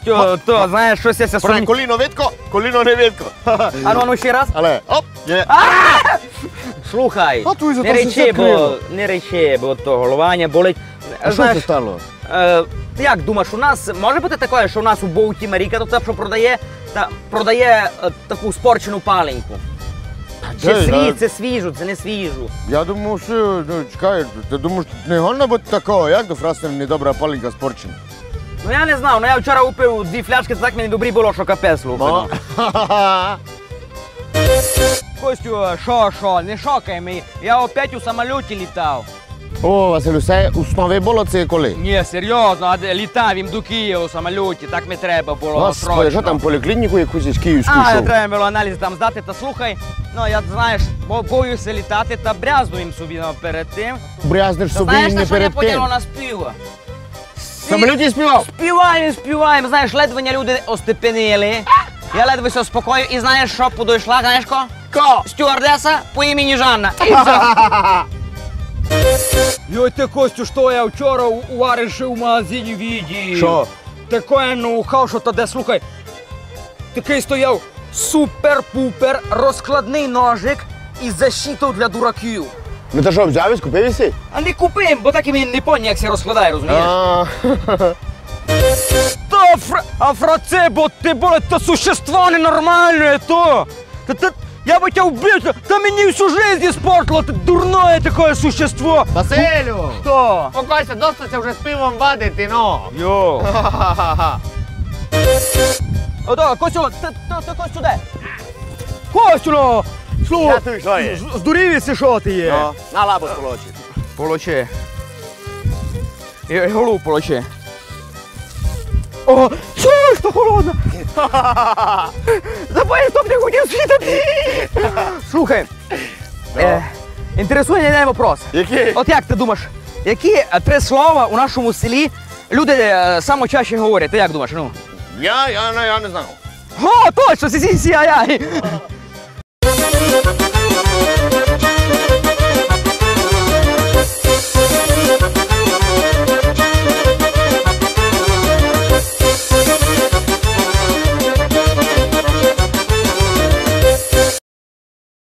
Костю, то знаєш, щось я ся сумнів. коліно видко, коліно не видко. А ну, ну ще раз. Але, оп, є. Слухай, А не все речи, бо закрило. не речи, бо то головання болить. А що Знаєш, це стало? Е, ти як думаєш, у нас може бути таке, що у нас у Боуті Маріка, то це що продає, та продає е, таку спорчену паленьку. Чи Де, свіж, да? це свіжу, це не свіжу. Я думав, що, ну, чекай, ти думаєш, не гольно бути такого, як до фрасти недобра паленька спорчена? Ну я не знав, ну я вчора упив дві фляшки, це так мені добрі було, що капець слухай. Ну. Костю, що, що, не шокай мене. Я опять у самоліті літав. О, Василю, це основи було це коли? Ні, серйозно, а літав їм до Києва у самоліті, так ми треба було Господи, що там поліклініку якусь із Київську А, йшов? треба було аналіз там здати, та слухай, ну я знаєш, бо боюся літати та брязну їм собі перед тим. Брязнеш Та собі знаєш, не на що я перед поділо на співу? В Самоліті співав? Співаємо, співаємо, знаєш, ледве не люди остепенили. Я ледве все спокою, і знаєш, що подійшла, знаєш ко? Ко? Стюардеса по імені Жанна. І все. Йой, ти Костю, що я вчора у, у Ариші в магазині відів. Що? Таке ноу-хау, що тоді, слухай, такий стояв супер-пупер розкладний ножик із защитою для дураків. Ну то що, взяв і скупив іси? А не купим, бо так і він не поняв, як це розкладає, розумієш? А, Та фра... А фраце, бо ти було то существо ненормальне, то. Та, та, я би тебе вбив, та- та мені всю жизнь испортило, ти дурное таке существо. Василю! Хто? Спокойся, досить вже з пивом вадити, ну! Йо. Ото, Костю, ти, ти, ти Костю де? Костю, ну! Слу, Я тут що є? з- здурів і що ти є? Ну, на лабу сполочи. Получи. І, і голуб получи. О, чуєш, то холодно! Давай, хто б не хотів світати! Слухай, е, інтересує мене вопрос. Який? От як ти думаєш, які е, три слова у нашому селі люди е, саме чаще говорять? Ти як думаєш? Ну? Я, я, не- я не знаю. О, точно, сі сі сі ай ай